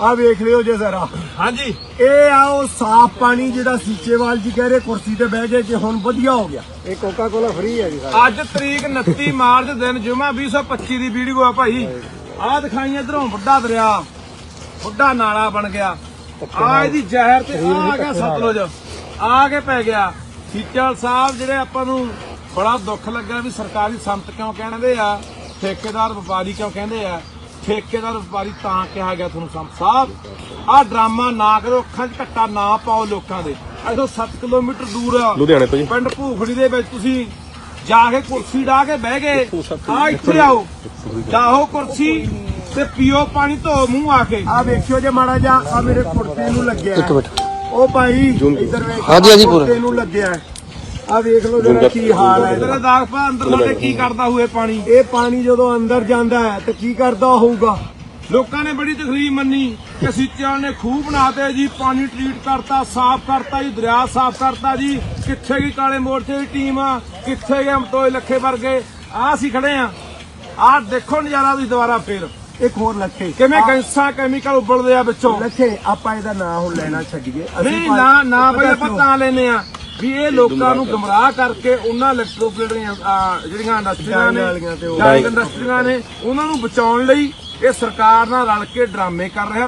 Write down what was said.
ਆ ਵੇਖ ਲਿਓ ਜੇ ਜ਼ਰਾ। ਹਾਂਜੀ। ਇਹ ਆ ਉਹ ਸਾਫ਼ ਪਾਣੀ ਜਿਹੜਾ ਸੀਚੇਵਾਲ ਜੀ ਕਹਿ ਰਹੇ ਕੁਰਸੀ ਤੇ ਬਹਿ ਗਏ ਕਿ ਹੁਣ ਵਧੀਆ ਹੋ ਗਿਆ। ਇਹ ਕੋਕਾ ਕੋਲਾ ਫ੍ਰੀ ਹੈ ਜੀ ਅੱਜ ਤਰੀਕ 29 ਮਾਰਚ ਦਿਨ ਜੁਮਾ 2025 ਦੀ ਵੀਡੀਓ ਆ ਭਾਈ। ਆਹ ਦਿਖਾਈ ਇਧਰੋਂ ਵੱਡਾ ਦਰਿਆ ਵੱਡਾ ਨਾਲਾ ਬਣ ਗਿਆ। ਆ ਇਹਦੀ ਜ਼ਹਿਰ ਤੇ ਆ ਆ ਗਿਆ ਸਤਲੁਜ। ਆ ਕੇ ਪੈ ਗਿਆ। ਸੀਚਲ ਸਾਹਿਬ ਜਿਹੜੇ ਆਪਾਂ ਨੂੰ ਬੜਾ ਦੁੱਖ ਲੱਗਾ ਵੀ ਸਰਕਾਰੀ ਸੰਤ ਕਿਉਂ ਕਹਿੰਦੇ ਆ ਠੇਕੇਦਾਰ ਵਪਾਰੀ ਕਿਉਂ ਕਹਿੰਦੇ ਆ ਠੇਕੇਦਾਰ ਵਪਾਰੀ ਤਾਂ ਕਿਹਾ ਗਿਆ ਤੁਹਾਨੂੰ ਸੰਤ ਸਾਹਿਬ ਆਹ ਡਰਾਮਾ ਨਾ ਕਰੋ ਅੱਖਾਂ 'ਚ ਘੱਟਾ ਨਾ ਪਾਓ ਲੋਕਾਂ ਦੇ। ਇਥੋਂ 7 ਕਿਲੋਮੀਟਰ ਦੂਰ ਆ। ਲੁਧਿਆਣੇ ਤੋਂ ਜੀ। ਪਿੰਡ ਭੂਖੜੀ ਦੇ ਵਿੱਚ ਤੁਸੀਂ ਜਾ ਕੇ ਕੁਰਸੀ ਢਾ ਕੇ ਬਹਿ ਗਏ। ਆ ਇੱਥੇ ਆਓ। ਜਾਓ ਕੁਰਸੀ ਤੇ ਪੀਓ ਪਾਣੀ ਧੋ ਮੂੰਹ ਆ ਕੇ। ਆ ਵੇਖਿਓ ਜੇ ਮਾੜਾ ਜਾ ਆ ਮੇਰੇ ਕੁੜਤੇ ਨੂੰ ਲੱਗਿਆ। ਇੱਕ ਮਿੰਟ। ਉਹ ਭਾਈ ਇੱਧਰ ਵੇਖ ਹਾਂਜੀ, ਹਾਂਜੀ, ਪੂਰਾ। ਨੂੰ ਲੱਗਿਆ। ਆ ਵੇਖ ਲਓ ਜਰਾ ਕੀ ਹਾਲ ਹੈ। ਤੇਰਾ ਇਹਦਾ ਦਾਗ ਪਾ ਅੰਦਰ ਸਾਡੇ ਕੀ ਕਰਦਾ ਹੋਏ ਪਾਣੀ? ਇਹ ਪਾਣੀ ਜਦੋਂ ਅੰਦਰ ਜਾਂਦਾ ਹੈ ਤੇ ਕੀ ਕਰਦਾ ਹੋਊਗਾ? ਲੋਕਾਂ ਨੇ ਬੜੀ ਤਕਲੀਫ ਮੰਨੀ ਕਿ ਸੀਚਿਆਂ ਨੇ ਖੂਹ ਬਣਾਤੇ ਜੀ ਪਾਣੀ ਟ੍ਰੀਟ ਕਰਤਾ ਸਾਫ਼ ਕਰਤਾ ਜੀ ਦਰਿਆ ਸਾਫ਼ ਕਰਤਾ ਜੀ। ਕਿੱਥੇ ਗਈ ਕਾਲੇ ਮੋਰਚੇ ਦੀ ਟੀਮ? ਕਿੱਥੇ ਗਏ ਅਮਤੋਏ ਲੱਖੇ ਵਰਗੇ? ਆ ਅਸੀਂ ਖੜੇ ਆ। ਆਹ ਦੇਖੋ ਨਜ਼ਾਰਾ ਤੁਸੀਂ ਦੁਬਾਰਾ ਫੇਰ। ਇੱਕ ਹੋਰ ਲੱਖੇ। ਕਿਵੇਂ ਗੈਸਾਂ ਕੈਮੀਕਲ ਉਬਲਦੇ ਆ ਵਿੱਚੋਂ। ਲੱਖੇ ਆਪਾਂ ਇਹਦਾ ਨਾਂ ਹੁਣ ਲੈਣਾ ਛੱਡੀਏ। ਨਹੀਂ ਨਾ ਨਾ ਬਈ ਪਤਾ ਆਪਾਂ? ਤਾਂ ਲੈਨੇ ਆ। ਵੀ ਇਹ ਲੋਕਾਂ ਨੂੰ ਗਮਰਾਹ ਕਰਕੇ ਉਹਨਾਂ ਇਲੈਕਟ੍ਰੋਪਲੇਟਰੀਆਂ ਜਿਹੜੀਆਂ ਇੰਡਸਟਰੀਆਂ ਨੇ ਡਾਈਂਗ ਇੰਡਸਟਰੀਆਂ ਨੇ ਉਹਨਾਂ ਨੂੰ ਬਚਾਉਣ ਲਈ ਇਹ ਸਰਕਾਰ ਨਾਲ ਰਲ ਕੇ ਡਰਾਮੇ ਕਰ ਰਿਹਾ।